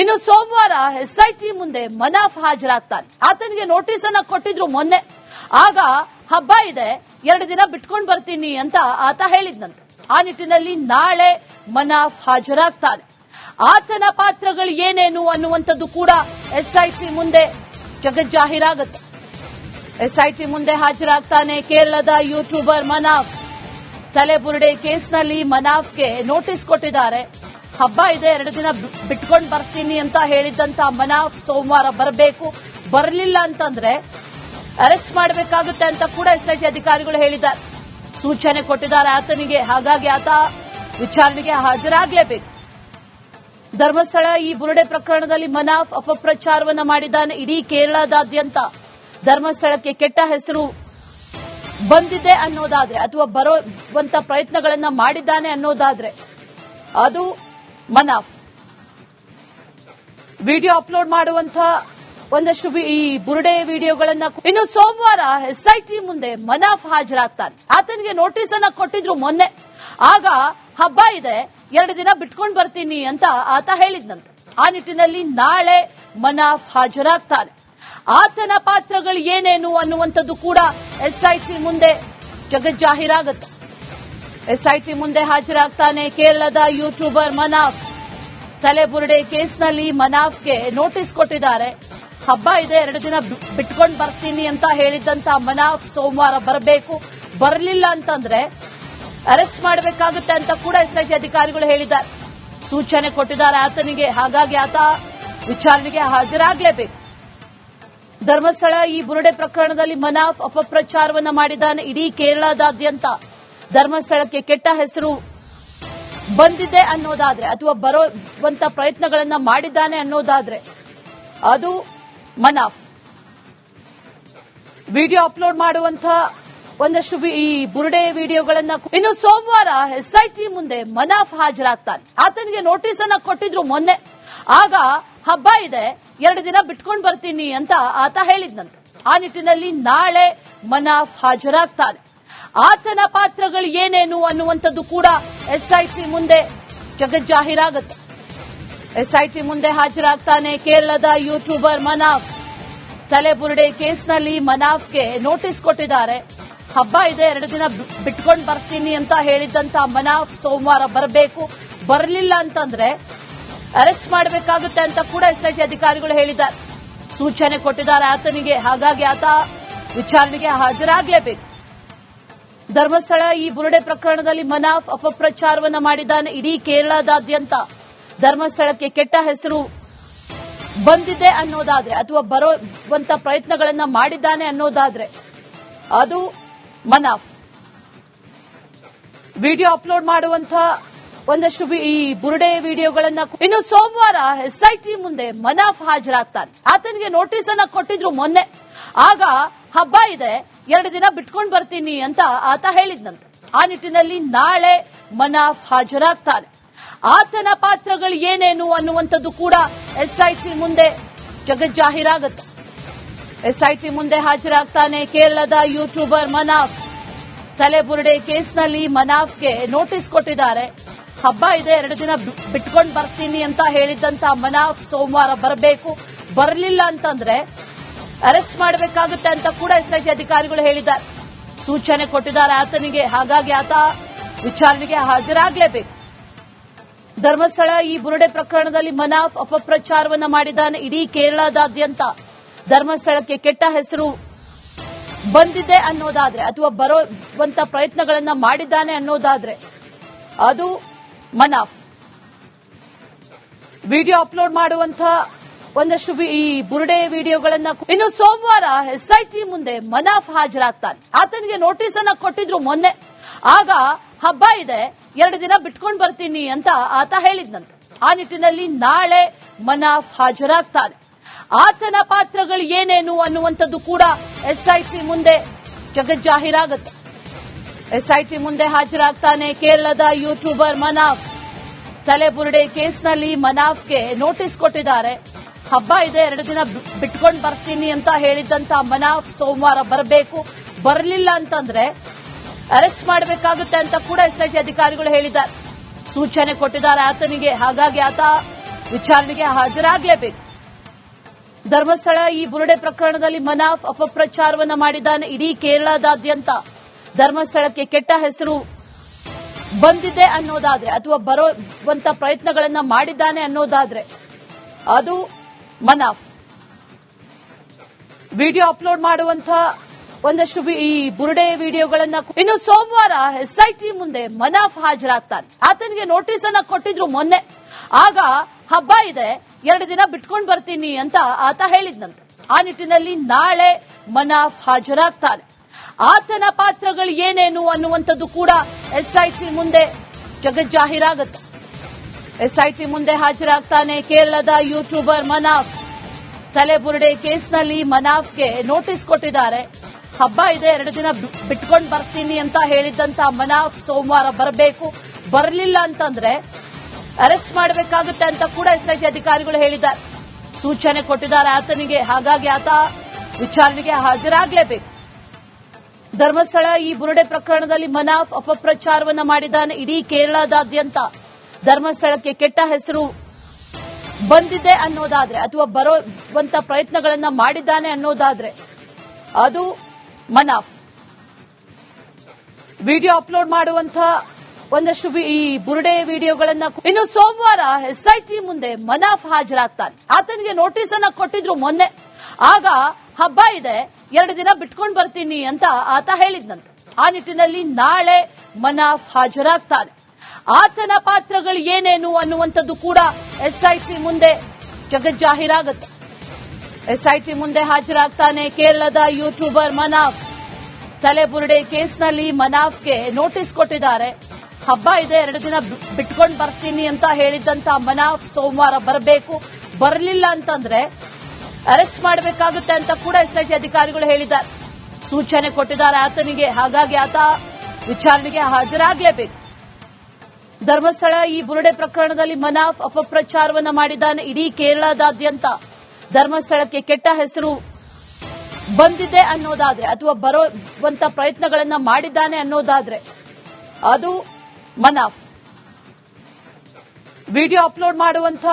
ಇನ್ನು ಸೋಮವಾರ ಎಸ್ಐಟಿ ಮುಂದೆ ಮನಾಫ್ ಹಾಜರಾಗ್ತಾನೆ. ಆತನಿಗೆ ನೋಟಿಸ್ ಅನ್ನ ಕೊಟ್ಟಿದ್ರು ಮೊನ್ನೆ. ಆಗ ಹಬ್ಬ ಇದೆ, ಎರಡು ದಿನ ಬಿಟ್ಕೊಂಡು ಬರ್ತೀನಿ ಅಂತ ಆತ ಹೇಳಿದ್ನಂತೆ. ಆ ನಿಟ್ಟಿನಲ್ಲಿ ನಾಳೆ ಮನಾಫ್ ಹಾಜರಾಗ್ತಾನೆ. ಆತನ ಪಾತ್ರಗಳು ಏನೇನು ಅನ್ನುವಂಥದ್ದು ಕೂಡ ಎಸ್ಐಟಿ ಮುಂದೆ ಜಗಜ್ಜಾಹೀರಾಗುತ್ತೆ. ಎಸ್ಐಟಿ ಮುಂದೆ ಹಾಜರಾಗ್ತಾನೆ ಕೇರಳದ ಯೂಟ್ಯೂಬರ್ ಮನಾಫ್. ತಲೆಬುರುಡೆ ಕೇಸ್ನಲ್ಲಿ ಮನಾಫ್ಗೆ ನೋಟಿಸ್ ಕೊಟ್ಟಿದ್ದಾರೆ. ಹಬ್ಬ ಇದೆ, ಎರಡು ದಿನ ಬಿಟ್ಕೊಂಡು ಬರ್ತೀನಿ ಅಂತ ಹೇಳಿದ್ದಂತ ಮನ ಸೋಮವಾರ ಬರಬೇಕು. ಬರಲಿಲ್ಲ ಅಂತಂದ್ರೆ ಅರೆಸ್ಟ್ ಮಾಡಬೇಕಾಗುತ್ತೆ ಅಂತ ಕೂಡ ಎಸ್ಐಟಿ ಅಧಿಕಾರಿಗಳು ಹೇಳಿದ್ದಾರೆ. ಸೂಚನೆ ಕೊಟ್ಟಿದ್ದಾರೆ ಆತನಿಗೆ, ಹಾಗಾಗಿ ಆತ ವಿಚಾರಣೆಗೆ ಹಾಜರಾಗಲೇಬೇಕು. ಧರ್ಮಸ್ಥಳ ಈ ಬುರುಡೆ ಪ್ರಕರಣದಲ್ಲಿ ಮನಾಫ್ ಅಪಪ್ರಚಾರವನ್ನು ಮಾಡಿದ್ದಾನೆ. ಇಡೀ ಕೇರಳದಾದ್ಯಂತ ಧರ್ಮಸ್ಥಳಕ್ಕೆ ಕೆಟ್ಟ ಹೆಸರು ಬಂದಿದೆ ಅನ್ನೋದಾದ್ರೆ, ಅಥವಾ ಬರುವಂತ ಪ್ರಯತ್ನಗಳನ್ನ ಮಾಡಿದ್ದಾನೆ ಅನ್ನೋದಾದ್ರೆ, ಅದು ಮನಾಫ್. ವಿಡಿಯೋ ಅಪ್ಲೋಡ್ ಮಾಡುವಂತ ಒಂದಷ್ಟು ಈ ಬುರುಡೆ ವಿಡಿಯೋಗಳನ್ನ ಇನ್ನು ಸೋಮವಾರ ಎಸ್ಐಟಿ ಮುಂದೆ ಮನಾಫ್ ಹಾಜರಾಗ್ತಾನೆ. ಆತನಿಗೆ ನೋಟಿಸ್ ಅನ್ನ ಕೊಟ್ಟಿದ್ರು ಮೊನ್ನೆ. ಆಗ ಹಬ್ಬ ಇದೆ, ಎರಡು ದಿನ ಬಿಟ್ಕೊಂಡು ಬರ್ತೀನಿ ಅಂತ ಆತ ಹೇಳಿದ್ನಂತೆ. ಆ ನಿಟ್ಟಿನಲ್ಲಿ ನಾಳೆ ಮನಾಫ್ ಹಾಜರಾಗ್ತಾನೆ. ಆತನ ಪಾತ್ರಗಳು ಏನೇನು ಅನ್ನುವಂಥದ್ದು ಕೂಡ ಎಸ್ಐಟಿ ಮುಂದೆ ಜಗಜ್ಜಾಹೀರಾಗುತ್ತೆ. ಎಸ್ಐಟಿ ಮುಂದೆ ಹಾಜರಾಗ್ತಾನೆ ಕೇರಳದ ಯೂಟ್ಯೂಬರ್ ಮನಾಫ್. ತಲೆಬುರುಡೆ ಕೇಸ್ನಲ್ಲಿ ಮನಾಫ್ಗೆ ನೋಟಿಸ್ ಕೊಟ್ಟಿದ್ದಾರೆ. ಹಬ್ಬ ಇದೆ, ಎರಡು ದಿನ ಬಿಟ್ಕೊಂಡು ಬರ್ತೀನಿ ಅಂತ ಹೇಳಿದ್ದಂತ ಮನಾಫ್ ಸೋಮವಾರ ಬರಬೇಕು. ಬರಲಿಲ್ಲ ಅಂತಂದ್ರೆ ಅರೆಸ್ಟ್ ಮಾಡಬೇಕಾಗುತ್ತೆ ಅಂತ ಕೂಡ ಎಸ್ಐಟಿ ಅಧಿಕಾರಿಗಳು ಹೇಳಿದ್ದಾರೆ. ಸೂಚನೆ ಕೊಟ್ಟಿದ್ದಾರೆ ಆತನಿಗೆ, ಹಾಗಾಗಿ ಆತ ವಿಚಾರಣೆಗೆ ಹಾಜರಾಗಲೇಬೇಕು. ಧರ್ಮಸ್ಥಳ ಈ ಬುರುಡೆ ಪ್ರಕರಣದಲ್ಲಿ ಮನಾಫ್ ಅಪಪ್ರಚಾರವನ್ನ ಮಾಡಿದ್ದಾನೆ, ಇಡೀ ಕೇರಳದಾದ್ಯಂತ. ಧರ್ಮಸ್ಥಳಕ್ಕೆ ಕೆಟ್ಟ ಹೆಸರು ಬಂದಿದೆ ಅನ್ನೋದಾದ್ರೆ, ಅಥವಾ ಬರುವಂತ ಪ್ರಯತ್ನಗಳನ್ನ ಮಾಡಿದ್ದಾನೆ ಅನ್ನೋದಾದ್ರೆ, ಅದು ಮನಾಫ್. ವಿಡಿಯೋ ಅಪ್ಲೋಡ್ ಮಾಡುವಂತ ಒಂದಷ್ಟು ಈ ಬುರುಡೆ ವಿಡಿಯೋಗಳನ್ನ ಇನ್ನು ಸೋಮವಾರ ಎಸ್ಐಟಿ ಮುಂದೆ ಮನಾಫ್ ಹಾಜರಾಗ್ತಾನೆ. ಆತನಿಗೆ ನೋಟಿಸ್ ಅನ್ನ ಕೊಟ್ಟಿದ್ರು ಮೊನ್ನೆ. ಆಗ, ಹಬ್ಬ ಇದೆ, ಎರಡು ದಿನ ಬಿಟ್ಕೊಂಡು ಬರ್ತೀನಿ ಅಂತ ಆತ ಹೇಳಿದ್ನಂತೆ. ಆ ನಿಟ್ಟಿನಲ್ಲಿ ನಾಳೆ ಮನಾಫ್ ಹಾಜರಾಗ್ತಾನೆ. ಆತನ ಪಾತ್ರಗಳು ಏನೇನು ಅನ್ನುವಂಥದ್ದು ಕೂಡ ಎಸ್ಐಟಿ ಮುಂದೆ ಜಗಜ್ಜಾಹೀರಾಗುತ್ತೆ ಎಸ್ಐಟಿ ಮುಂದೆ ಹಾಜರಾಗ್ತಾನೆ ಕೇರಳದ ಯೂಟ್ಯೂಬರ್ ಮನಾಫ್. ತಲೆಬುರುಡೆ ಕೇಸ್ನಲ್ಲಿ ಮನಾಫ್ಗೆ ನೋಟಿಸ್ ಕೊಟ್ಟಿದ್ದಾರೆ. ಹಬ್ಬ ಇದೆ, ಎರಡು ದಿನ ಬಿಟ್ಕೊಂಡು ಬರ್ತೀನಿ ಅಂತ ಹೇಳಿದ್ದಂತ ಮನಾಫ್ ಸೋಮವಾರ ಬರಬೇಕು. ಬರಲಿಲ್ಲ ಅಂತಂದ್ರೆ ಅರೆಸ್ಟ್ ಮಾಡಬೇಕಾಗುತ್ತೆ ಅಂತ ಕೂಡ ಎಸ್ಐಟಿ ಅಧಿಕಾರಿಗಳು ಹೇಳಿದ್ದಾರೆ. ಸೂಚನೆ ಕೊಟ್ಟಿದ್ದಾರೆ ಆತನಿಗೆ. ಹಾಗಾಗಿ ಆತ ವಿಚಾರಣೆಗೆ ಹಾಜರಾಗಲೇಬೇಕು. ಧರ್ಮಸ್ಥಳ ಈ ಬುರುಡೆ ಪ್ರಕರಣದಲ್ಲಿ ಮನಾಫ್ ಅಪಪ್ರಚಾರವನ್ನು ಮಾಡಿದ್ದಾನೆ. ಇಡೀ ಕೇರಳದಾದ್ಯಂತ ಧರ್ಮಸ್ಥಳಕ್ಕೆ ಕೆಟ್ಟ ಹೆಸರು ಬಂದಿದೆ ಅನ್ನೋದಾದ್ರೆ, ಅಥವಾ ಬರುವಂತ ಪ್ರಯತ್ನಗಳನ್ನ ಮಾಡಿದ್ದಾನೆ ಅನ್ನೋದಾದ್ರೆ, ಅದು ಮನಾಫ್. ವಿಡಿಯೋ ಅಪ್ಲೋಡ್ ಮಾಡುವಂತ ಒಂದಷ್ಟು ಈ ಬುರುಡೆ ವಿಡಿಯೋಗಳನ್ನ ಇನ್ನು ಸೋಮವಾರ ಎಸ್ಐಟಿ ಮುಂದೆ ಮನಾಫ್ ಹಾಜರಾಗ್ತಾನೆ. ಆತನಿಗೆ ನೋಟಿಸ್ ಅನ್ನ ಕೊಟ್ಟಿದ್ರು ಮೊನ್ನೆ. ಆಗ ಹಬ್ಬ ಇದೆ, ಎರಡು ದಿನ ಬಿಟ್ಕೊಂಡು ಬರ್ತೀನಿ ಅಂತ ಆತ ಹೇಳಿದ್ನಂತೆ. ಆ ನಿಟ್ಟಿನಲ್ಲಿ ನಾಳೆ ಮನಾಫ್ ಹಾಜರಾಗ್ತಾನೆ ಆತನ ಪಾತ್ರಗಳು ಏನೇನು ಅನ್ನುವಂಥದ್ದು ಕೂಡ ಎಸ್ಐಟಿ ಮುಂದೆ ಜಗಜ್ಜಾಹೀರಾಗುತ್ತೆ ಎಸ್ಐಟಿ ಮುಂದೆ ಹಾಜರಾಗ್ತಾನೆ ಕೇರಳದ ಯೂಟ್ಯೂಬರ್ ಮನಾಫ್. ತಲೆಬುರುಡೆ ಕೇಸ್ನಲ್ಲಿ ಮನಾಫ್ಗೆ ನೋಟಿಸ್ ಕೊಟ್ಟಿದ್ದಾರೆ. ಹಬ್ಬ ಇದೆ, ಎರಡು ದಿನ ಬಿಟ್ಕೊಂಡು ಬರ್ತೀನಿ ಅಂತ ಹೇಳಿದ್ದಂತ ಮನಾಫ್ ಸೋಮವಾರ ಬರಬೇಕು. ಬರಲಿಲ್ಲ ಅಂತಂದ್ರೆ ಅರೆಸ್ಟ್ ಮಾಡಬೇಕಾಗುತ್ತೆ ಅಂತ ಕೂಡ ಎಸ್ಐಟಿ ಅಧಿಕಾರಿಗಳು ಹೇಳಿದ್ದಾರೆ. ಸೂಚನೆ ಕೊಟ್ಟಿದ್ದಾರೆ ಆತನಿಗೆ. ಹಾಗಾಗಿ ಆತ ವಿಚಾರಣೆಗೆ ಹಾಜರಾಗಲೇಬೇಕು. ಧರ್ಮಸ್ಥಳ ಈ ಬುರುಡೆ ಪ್ರಕರಣದಲ್ಲಿ ಮನಾಫ್ ಅಪಪ್ರಚಾರವನ್ನ ಮಾಡಿದ್ದಾನೆ. ಇಡೀ ಕೇರಳದಾದ್ಯಂತ ಧರ್ಮಸ್ಥಳಕ್ಕೆ ಕೆಟ್ಟ ಹೆಸರು ಬಂದಿದೆ ಅನ್ನೋದಾದ್ರೆ, ಅಥವಾ ಬರುವಂತ ಪ್ರಯತ್ನಗಳನ್ನ ಮಾಡಿದ್ದಾನೆ ಅನ್ನೋದಾದ್ರೆ, ಅದು ಮನಾಫ್. ವಿಡಿಯೋ ಅಪ್ಲೋಡ್ ಮಾಡುವಂತ ಒಂದಷ್ಟು ಈ ಬುರುಡೆ ವಿಡಿಯೋಗಳನ್ನ ಇನ್ನು ಸೋಮವಾರ ಎಸ್ಐಟಿ ಮುಂದೆ ಮನಾಫ್ ಹಾಜರಾಗ್ತಾನೆ. ಆತನಿಗೆ ನೋಟಿಸ್ ಅನ್ನ ಕೊಟ್ಟಿದ್ರು ಮೊನ್ನೆ. ಆಗ ಹಬ್ಬ ಇದೆ, ಎರಡು ದಿನ ಬಿಟ್ಕೊಂಡು ಬರ್ತೀನಿ ಅಂತ ಆತ ಹೇಳಿದ್ನಂತೆ. ಆ ನಿಟ್ಟಿನಲ್ಲಿ ನಾಳೆ ಮನಾಫ್ ಹಾಜರಾಗ್ತಾನೆ. ಆತನ ಪಾತ್ರಗಳು ಏನೇನು ಅನ್ನುವಂಥದ್ದು ಕೂಡ ಎಸ್ಐಟಿ ಮುಂದೆ ಜಗಜ್ಜಾಹೀರಾಗುತ್ತೆ ಎಸ್ಐಟಿ ಮುಂದೆ ಹಾಜರಾಗ್ತಾನೆ ಕೇರಳದ ಯೂಟ್ಯೂಬರ್ ಮನಾಫ್. ತಲೆಬುರುಡೆ ಕೇಸ್ನಲ್ಲಿ ಮನಾಫ್ಗೆ ನೋಟಿಸ್ ಕೊಟ್ಟಿದ್ದಾರೆ. ಹಬ್ಬ ಇದೆ, ಎರಡು ದಿನ ಬಿಟ್ಕೊಂಡು ಬರ್ತೀನಿ ಅಂತ ಹೇಳಿದ್ದಂತ ಮನ ಸೋಮವಾರ ಬರಬೇಕು. ಬರಲಿಲ್ಲ ಅಂತಂದ್ರೆ ಅರೆಸ್ಟ್ ಮಾಡಬೇಕಾಗುತ್ತೆ ಅಂತ ಕೂಡ ಎಸ್ಐಟಿ ಅಧಿಕಾರಿಗಳು ಹೇಳಿದ್ದಾರೆ. ಸೂಚನೆ ಕೊಟ್ಟಿದ್ದಾರೆ ಆತನಿಗೆ, ಹಾಗಾಗಿ ಆತ ವಿಚಾರಣೆಗೆ ಹಾಜರಾಗಲೇಬೇಕು. ಧರ್ಮಸ್ಥಳ ಈ ಬುರುಡೆ ಪ್ರಕರಣದಲ್ಲಿ ಮನಾಫ್ ಅಪಪ್ರಚಾರವನ್ನು ಮಾಡಿದ್ದಾನೆ. ಇಡೀ ಕೇರಳದಾದ್ಯಂತ ಧರ್ಮಸ್ಥಳಕ್ಕೆ ಕೆಟ್ಟ ಹೆಸರು ಬಂದಿದೆ ಅನ್ನೋದಾದ್ರೆ, ಅಥವಾ ಬರುವಂತ ಪ್ರಯತ್ನಗಳನ್ನ ಮಾಡಿದ್ದಾನೆ ಅನ್ನೋದಾದ್ರೆ, ಅದು ಮನಾಫ್. ವಿಡಿಯೋ ಅಪ್ಲೋಡ್ ಮಾಡುವಂತ ಒಂದಷ್ಟು ಈ ಬುರುಡೆ ವಿಡಿಯೋಗಳನ್ನ ಇನ್ನು ಸೋಮವಾರ ಎಸ್ಐಟಿ ಮುಂದೆ ಮನಾಫ್ ಹಾಜರಾಗ್ತಾನೆ. ಆತನಿಗೆ ನೋಟಿಸ್ ಅನ್ನ ಕೊಟ್ಟಿದ್ರು ಮೊನ್ನೆ. ಆಗ ಹಬ್ಬ ಇದೆ, ಎರಡು ದಿನ ಬಿಟ್ಕೊಂಡು ಬರ್ತೀನಿ ಅಂತ ಆತ ಹೇಳಿದ್ನಂತೆ. ಆ ನಿಟ್ಟಿನಲ್ಲಿ ನಾಳೆ ಮನಾಫ್ ಹಾಜರಾಗ್ತಾನೆ. ಆತನ ಪಾತ್ರಗಳು ಏನೇನು ಅನ್ನುವಂಥದ್ದು ಕೂಡ ಎಸ್ಐಟಿ ಮುಂದೆ ಜಗಜ್ಜಾಹೀರಾಗುತ್ತೆ. ಎಸ್ಐಟಿ ಮುಂದೆ ಹಾಜರಾಗ್ತಾನೆ ಕೇರಳದ ಯೂಟ್ಯೂಬರ್ ಮನಾಫ್. ತಲೆಬುರುಡೆ ಕೇಸ್ನಲ್ಲಿ ಮನಾಫ್ಗೆ ನೋಟಿಸ್ ಕೊಟ್ಟಿದ್ದಾರೆ. ಹಬ್ಬ ಇದೆ, ಎರಡು ದಿನ ಬಿಟ್ಕೊಂಡು ಬರ್ತೀನಿ ಅಂತ ಹೇಳಿದ್ದಂತ ಮನಾಫ್ ಸೋಮವಾರ ಬರಬೇಕು. ಬರಲಿಲ್ಲ ಅಂತಂದ್ರೆ ಅರೆಸ್ಟ್ ಮಾಡಬೇಕಾಗುತ್ತೆ ಅಂತ ಕೂಡ ಎಸ್ಐಟಿ ಅಧಿಕಾರಿಗಳು ಹೇಳಿದ್ದಾರೆ. ಸೂಚನೆ ಕೊಟ್ಟಿದ್ದಾರೆ ಆತನಿಗೆ, ಹಾಗಾಗಿ ಆತ ವಿಚಾರಣೆಗೆ ಹಾಜರಾಗಲೇಬೇಕು. ಧರ್ಮಸ್ಥಳ ಈ ಬುರುಡೆ ಪ್ರಕರಣದಲ್ಲಿ ಮನಾಫ್ ಅಪಪ್ರಚಾರವನ್ನು ಮಾಡಿದ್ದಾನೆ, ಇಡೀ ಕೇರಳದಾದ್ಯಂತ. ಧರ್ಮಸ್ಥಳಕ್ಕೆ ಕೆಟ್ಟ ಹೆಸರು ಬಂದಿದೆ ಅನ್ನೋದಾದ್ರೆ, ಅಥವಾ ಬರುವಂತ ಪ್ರಯತ್ನಗಳನ್ನ ಮಾಡಿದ್ದಾನೆ ಅನ್ನೋದಾದ್ರೆ, ಅದು ಮನಾಫ್. ವಿಡಿಯೋ ಅಪ್ಲೋಡ್ ಮಾಡುವಂತ ಒಂದಷ್ಟು ಈ ಬುರುಡೆ ವಿಡಿಯೋಗಳನ್ನ ಇನ್ನು ಸೋಮವಾರ ಎಸ್ಐಟಿ ಮುಂದೆ ಮನಾಫ್ ಹಾಜರಾಗ್ತಾನೆ. ಆತನಿಗೆ ನೋಟಿಸ್ ಅನ್ನ ಕೊಟ್ಟಿದ್ರು ಮೊನ್ನೆ. ಆಗ ಹಬ್ಬ ಇದೆ, ಎರಡು ದಿನ ಬಿಟ್ಕೊಂಡು ಬರ್ತೀನಿ ಅಂತ ಆತ ಹೇಳಿದ್ನಂತೆ. ಆ ನಿಟ್ಟಿನಲ್ಲಿ ನಾಳೆ ಮನಾಫ್ ಹಾಜರಾಗ್ತಾನೆ. ಆತನ ಪಾತ್ರಗಳು ಏನೇನು ಅನ್ನುವಂಥದ್ದು ಕೂಡ ಎಸ್ಐಟಿ ಮುಂದೆ ಜಗಜ್ಜಾಹೀರಾಗುತ್ತೆ. ಎಸ್ಐಟಿ ಮುಂದೆ ಹಾಜರಾಗ್ತಾನೆ ಕೇರಳದ ಯೂಟ್ಯೂಬರ್ ಮನಾಫ್. ತಲೆಬುರುಡೆ ಕೇಸ್ನಲ್ಲಿ ಮನಾಫ್ಗೆ ನೋಟಿಸ್ ಕೊಟ್ಟಿದ್ದಾರೆ. ಹಬ್ಬ ಇದೆ, ಎರಡು ದಿನ ಬಿಟ್ಕೊಂಡು ಬರ್ತೀನಿ ಅಂತ ಹೇಳಿದ್ದಂತ ಮನಾಫ್ ಸೋಮವಾರ ಬರಬೇಕು. ಬರಲಿಲ್ಲ ಅಂತಂದ್ರೆ ಅರೆಸ್ಟ್ ಮಾಡಬೇಕಾಗುತ್ತೆ ಅಂತ ಕೂಡ ಎಸ್ಐಟಿ ಅಧಿಕಾರಿಗಳು ಹೇಳಿದ್ದಾರೆ. ಸೂಚನೆ ಕೊಟ್ಟಿದ್ದಾರೆ ಆತನಿಗೆ. ಹಾಗಾಗಿ ಆತ ವಿಚಾರಣೆಗೆ ಹಾಜರಾಗಲೇಬೇಕು. ಧರ್ಮಸ್ಥಳ ಈ ಬುರುಡೆ ಪ್ರಕರಣದಲ್ಲಿ ಮನಾಫ್ ಅಪಪ್ರಚಾರವನ್ನು ಮಾಡಿದ್ದಾನೆ. ಇಡೀ ಕೇರಳದಾದ್ಯಂತ ಧರ್ಮಸ್ಥಳಕ್ಕೆ ಕೆಟ್ಟ ಹೆಸರು ಬಂದಿದೆ ಅನ್ನೋದಾದ್ರೆ, ಅಥವಾ ಬರುವಂತ ಪ್ರಯತ್ನಗಳನ್ನ ಮಾಡಿದ್ದಾನೆ ಅನ್ನೋದಾದ್ರೆ, ಅದು ಮನಾಫ್. ವಿಡಿಯೋ ಅಪ್ಲೋಡ್ ಮಾಡುವಂತ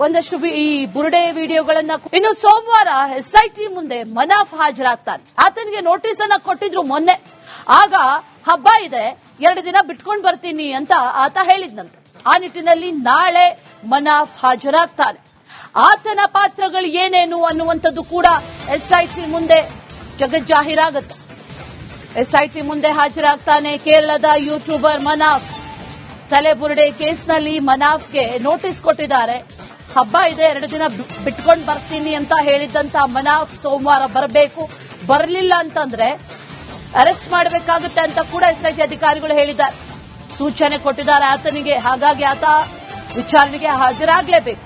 ಒಂದಷ್ಟು ಈ ಬುರುಡೆ ವಿಡಿಯೋಗಳನ್ನ ಇನ್ನು ಸೋಮವಾರ ಎಸ್ಐಟಿ ಮುಂದೆ ಮನಾಫ್ ಹಾಜರಾಗ್ತಾನೆ. ಆತನಿಗೆ ನೋಟಿಸ್ ಅನ್ನ ಕೊಟ್ಟಿದ್ರು ಮೊನ್ನೆ. ಆಗ ಹಬ್ಬ ಇದೆ, ಎರಡು ದಿನ ಬಿಟ್ಕೊಂಡು ಬರ್ತೀನಿ ಅಂತ ಆತ ಹೇಳಿದ್ನಂತೆ. ಆ ನಿಟ್ಟಿನಲ್ಲಿ ನಾಳೆ ಮನಾಫ್ ಹಾಜರಾಗ್ತಾನೆ. ಆತನ ಪಾತ್ರಗಳು ಏನೇನು ಅನ್ನುವಂಥದ್ದು ಕೂಡ ಎಸ್ಐಟಿ ಮುಂದೆ ಜಗಜ್ಜಾಹೀರಾಗುತ್ತೆ. ಎಸ್ಐಟಿ ಮುಂದೆ ಹಾಜರಾಗ್ತಾನೆ ಕೇರಳದ ಯೂಟ್ಯೂಬರ್ ಮನಾಫ್. ತಲೆಬುರುಡೆ ಕೇಸ್ನಲ್ಲಿ ಮನಾಫ್ಗೆ ನೋಟಿಸ್ ಕೊಟ್ಟಿದ್ದಾರೆ. ಹಬ್ಬ ಇದೆ, ಎರಡು ದಿನ ಬಿಟ್ಕೊಂಡು ಬರ್ತೀನಿ ಅಂತ ಹೇಳಿದ್ದಂತ ಮನಾಫ್ ಸೋಮವಾರ ಬರಬೇಕು. ಬರಲಿಲ್ಲ ಅಂತಂದ್ರೆ ಅರೆಸ್ಟ್ ಮಾಡಬೇಕಾಗುತ್ತೆ ಅಂತ ಕೂಡ ಎಸ್ಐಟಿ ಅಧಿಕಾರಿಗಳು ಹೇಳಿದ್ದಾರೆ. ಸೂಚನೆ ಕೊಟ್ಟಿದ್ದಾರೆ ಆತನಿಗೆ. ಹಾಗಾಗಿ ಆತ ವಿಚಾರಣೆಗೆ ಹಾಜರಾಗಲೇಬೇಕು.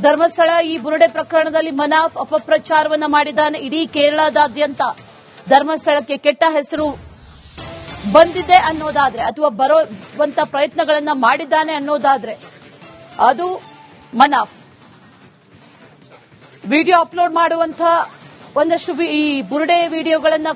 ಧರ್ಮಸ್ಥಳ ಈ ಬುರುಡೆ ಪ್ರಕರಣದಲ್ಲಿ ಮನಾಫ್ ಅಪಪ್ರಚಾರವನ್ನ ಮಾಡಿದ್ದಾನೆ. ಇಡೀ ಕೇರಳದಾದ್ಯಂತ ಧರ್ಮಸ್ಥಳಕ್ಕೆ ಕೆಟ್ಟ ಹೆಸರು ಬಂದಿದೆ ಅನ್ನೋದಾದ್ರೆ, ಅಥವಾ ಬರುವಂತ ಪ್ರಯತ್ನಗಳನ್ನ ಮಾಡಿದ್ದಾನೆ ಅನ್ನೋದಾದ್ರೆ, ಅದು ಮನಾಫ್. ವಿಡಿಯೋ ಅಪ್ಲೋಡ್ ಮಾಡುವಂತ ಒಂದಷ್ಟು ಈ ಬುರುಡೆ ವಿಡಿಯೋಗಳನ್ನ